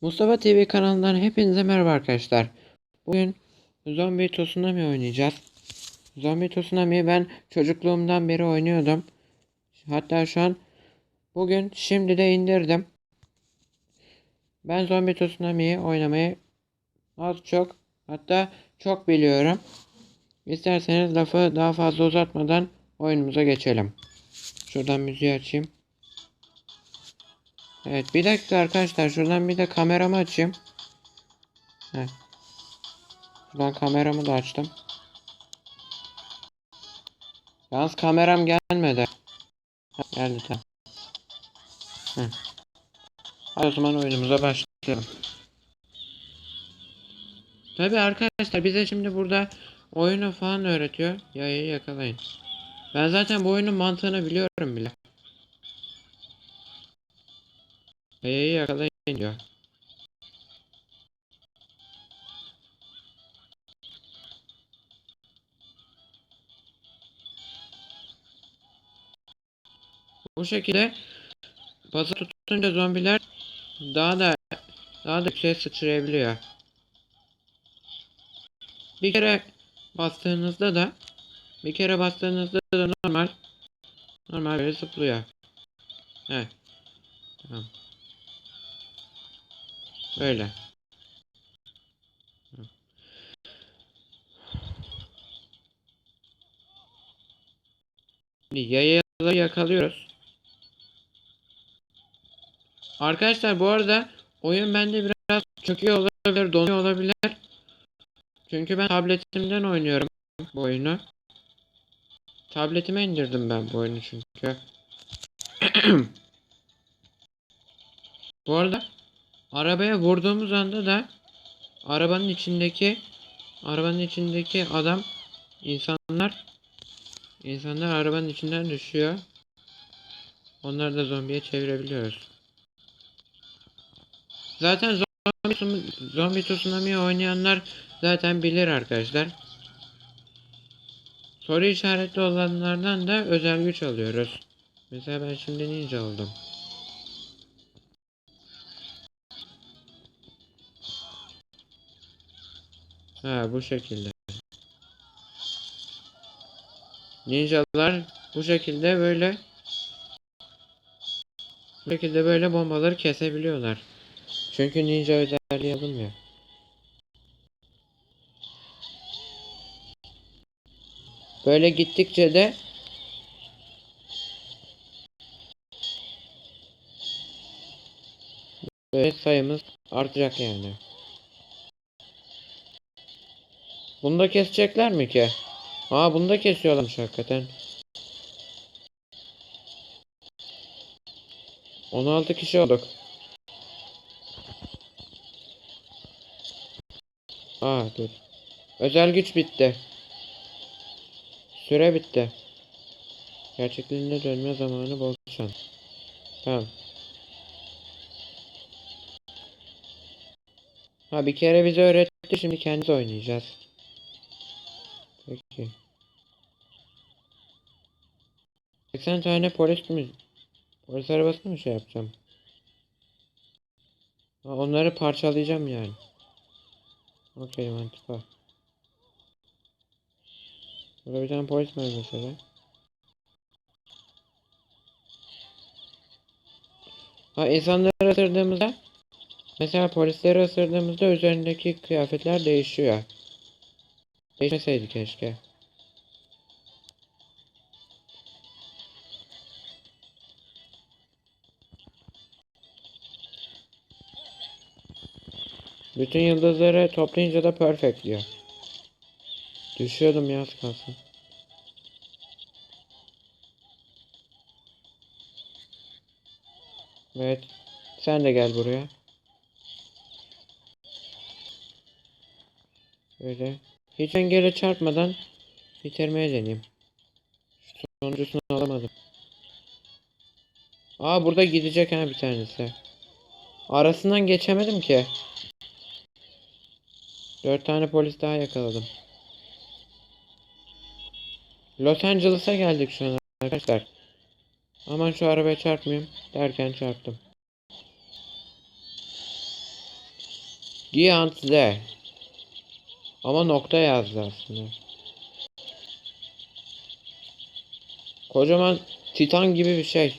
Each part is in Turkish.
Mustafa TV kanalından hepinize merhaba arkadaşlar. Bugün Zombie Tsunami oynayacağız. Zombie Tsunami'yi ben çocukluğumdan beri oynuyordum. Hatta şu an bugün şimdi de indirdim. Ben Zombie Tsunami'yi oynamayı az çok hatta çok biliyorum. İsterseniz lafı daha fazla uzatmadan oyunumuza geçelim. Şuradan müziği açayım. Evet bir dakika arkadaşlar şuradan bir de kameramı açayım. Evet. Şuradan kameramı da açtım. Yalnız kameram gelmedi. Geldi tamam. Hı. Hadi o zaman oyunumuza başlayalım. Tabi arkadaşlar bize şimdi burada oyunu falan öğretiyor. Yayayı yakalayın. Ben zaten bu oyunun mantığını biliyorum bile. Yayayı yakalayın diyor. Bu şekilde bazı tutunca zombiler daha da daha da yükseğe sıçrayabiliyor. Bir kere bastığınızda da bir kere bastığınızda da normal normal böyle zıplıyor. Evet. Tamam. Şimdi yayaları yakalıyoruz. Arkadaşlar bu arada oyun bende biraz çöküyor olabilir, donuyor olabilir. Çünkü ben tabletimden oynuyorum bu oyunu. Tabletime indirdim ben bu oyunu çünkü. bu arada arabaya vurduğumuz anda da arabanın içindeki arabanın içindeki adam insanlar insanlar arabanın içinden düşüyor. Onları da zombiye çevirebiliyoruz. Zaten zombi, zombi tsunami oynayanlar zaten bilir arkadaşlar. Soru işaretli olanlardan da özel güç alıyoruz. Mesela ben şimdi ninja oldum. Ha bu şekilde. Ninjalar bu şekilde böyle bu şekilde böyle bombaları kesebiliyorlar. Çünkü ninja özelliği alınmıyor. Böyle gittikçe de böyle sayımız artacak yani. Bunu da kesecekler mi ki? Aa bunu da kesiyorlarmış hakikaten. 16 kişi olduk. Aa dur. Özel güç bitti. Süre bitti. Gerçekliğine dönme zamanı bol şans. Tamam. Ha bir kere bize öğretti şimdi kendimiz oynayacağız. 80 tane polis mi? Polis arabasını mı şey yapacağım? Onları parçalayacağım yani. Okey mantıklı. Burada bir tane polis var mesela. Ha insanları ısırdığımızda mesela polisleri ısırdığımızda üzerindeki kıyafetler değişiyor. Değişmeseydi keşke. Bütün yıldızları toplayınca da perfect diyor. Düşüyordum ya az kalsın. Evet. Sen de gel buraya. Böyle. Hiç engele çarpmadan bitirmeye deneyeyim. Şu sonuncusunu alamadım. Aa burada gidecek ha bir tanesi. Arasından geçemedim ki. Dört tane polis daha yakaladım. Los Angeles'a geldik şu an arkadaşlar. Aman şu arabaya çarpmayayım derken çarptım. Giant Z. Ama nokta yazdı aslında. Kocaman titan gibi bir şey.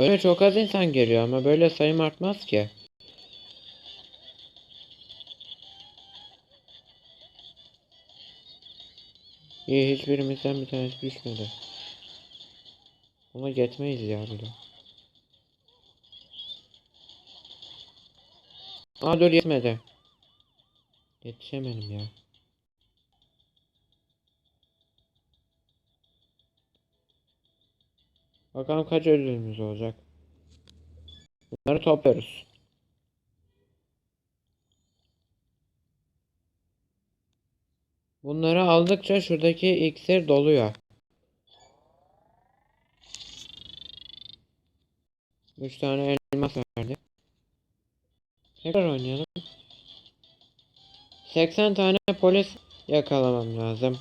Öyle çok az insan geliyor ama böyle sayım artmaz ki. İyi hiçbirimizden bir tanesi düşmedi. Ona yetmeyiz ya bile. Aa dur yetmedi. Yetişemedim ya. Bakalım kaç ödülümüz olacak. Bunları topluyoruz. Bunları aldıkça şuradaki iksir doluyor. Üç tane elmas verdi. Tekrar oynayalım. 80 tane polis yakalamam lazım.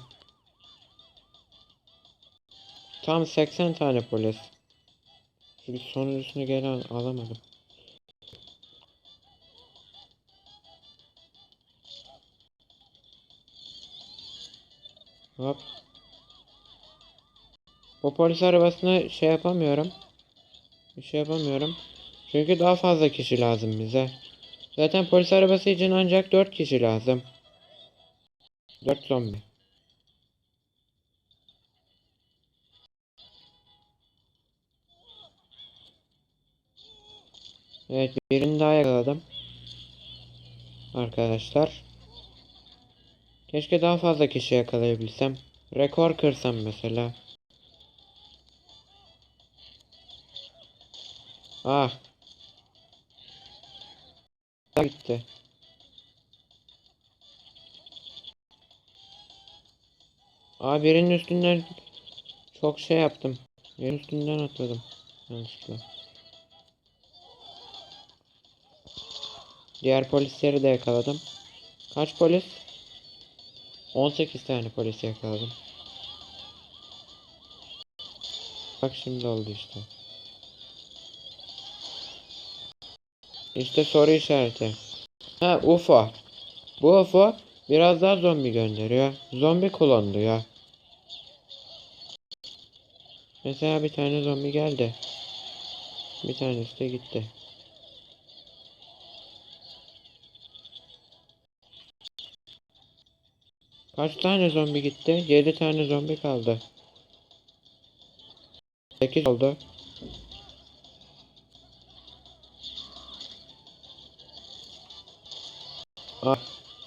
Tam 80 tane polis. Şimdi sonuncusunu al- alamadım. Hop. Bu polis arabasını şey yapamıyorum. Şey yapamıyorum. Çünkü daha fazla kişi lazım bize. Zaten polis arabası için ancak 4 kişi lazım. 4 zombi. Evet birini daha yakaladım. Arkadaşlar. Keşke daha fazla kişi yakalayabilsem. Rekor kırsam mesela. Ah. Gitti. Aa birinin üstünden çok şey yaptım. Birinin üstünden atladım. Yanlışlıkla. Diğer polisleri de yakaladım. Kaç polis? 18 tane polis yakaladım. Bak şimdi oldu işte. İşte soru işareti. Ha UFO. Bu UFO biraz daha zombi gönderiyor. Zombi klonluyor. Mesela bir tane zombi geldi. Bir tanesi de gitti. Kaç tane zombi gitti? 7 tane zombi kaldı. 8 oldu. Ah,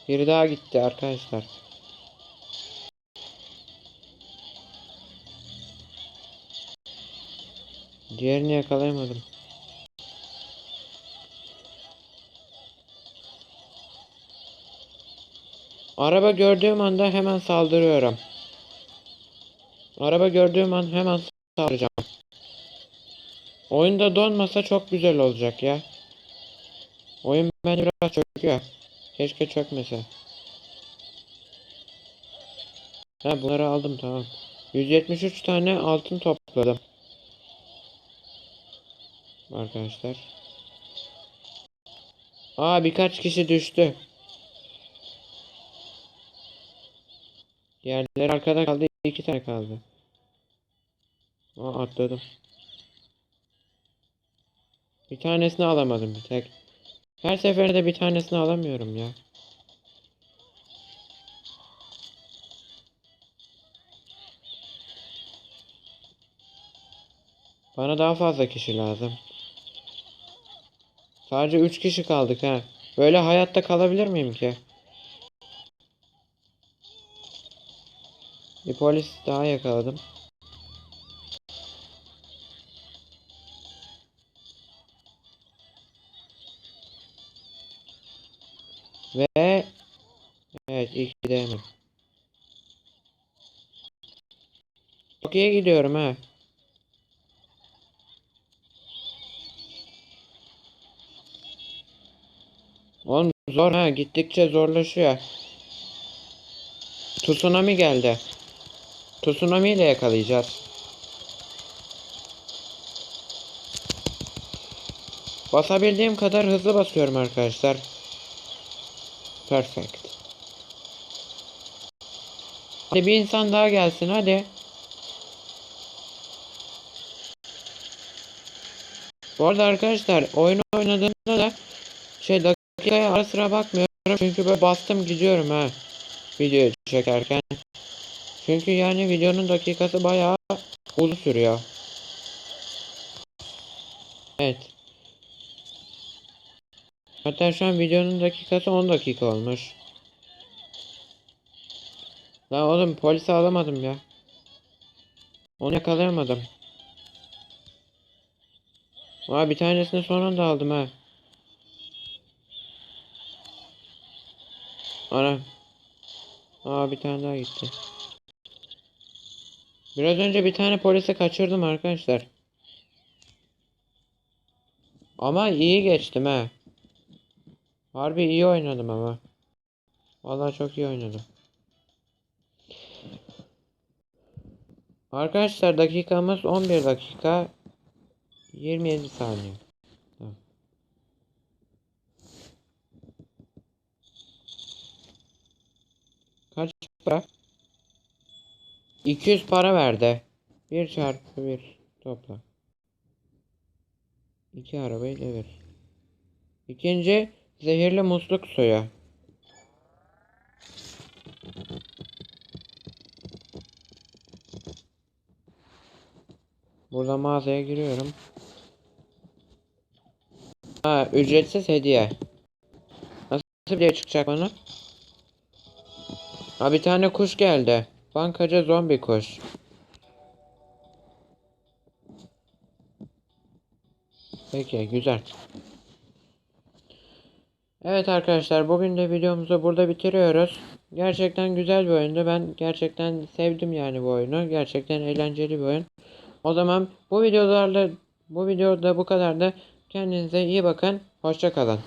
biri daha gitti arkadaşlar. Diğerini yakalayamadım. Araba gördüğüm anda hemen saldırıyorum. Araba gördüğüm an hemen saldıracağım. Oyunda donmasa çok güzel olacak ya. Oyun bence biraz çöküyor. Keşke çökmese. Ha bunları aldım tamam. 173 tane altın topladım. Arkadaşlar. Aa birkaç kişi düştü. Diğerleri arkada kaldı. iki tane kaldı. Aa atladım. Bir tanesini alamadım bir tek. Her seferinde bir tanesini alamıyorum ya. Bana daha fazla kişi lazım. Sadece 3 kişi kaldık ha. Böyle hayatta kalabilir miyim ki? Bir polis daha yakaladım. Ve evet ilk gidemem. Çok iyi gidiyorum ha. Oğlum zor ha gittikçe zorlaşıyor. Tsunami geldi. Tsunami ile yakalayacağız. Basabildiğim kadar hızlı basıyorum arkadaşlar. Perfect. Hadi bir insan daha gelsin hadi. Bu arada arkadaşlar oyunu oynadığımda da şey dakikaya ara sıra bakmıyorum çünkü böyle bastım gidiyorum ha video çekerken. Çünkü yani videonun dakikası bayağı uzun sürüyor. Evet. Hatta şu an videonun dakikası 10 dakika olmuş. Lan oğlum polisi alamadım ya. Onu yakalayamadım. Aa bir tanesini son anda aldım ha. Ana. Aa bir tane daha gitti. Biraz önce bir tane polisi kaçırdım arkadaşlar. Ama iyi geçtim ha. Harbi iyi oynadım ama. Vallahi çok iyi oynadım. Arkadaşlar dakikamız 11 dakika 27 saniye. Kaç para? 200 para verdi. 1 çarpı 1 topla. 2 arabayı devir. İkinci zehirli musluk suyu. Burada mağazaya giriyorum. Ha ücretsiz hediye. Nasıl hediye çıkacak bana? Ha bir tane kuş geldi. Bankacı zombi kuş. Peki güzel. Evet arkadaşlar bugün de videomuzu burada bitiriyoruz. Gerçekten güzel bir oyundu. Ben gerçekten sevdim yani bu oyunu. Gerçekten eğlenceli bir oyun. O zaman bu videolarla bu videoda bu kadar da kendinize iyi bakın. Hoşça kalın.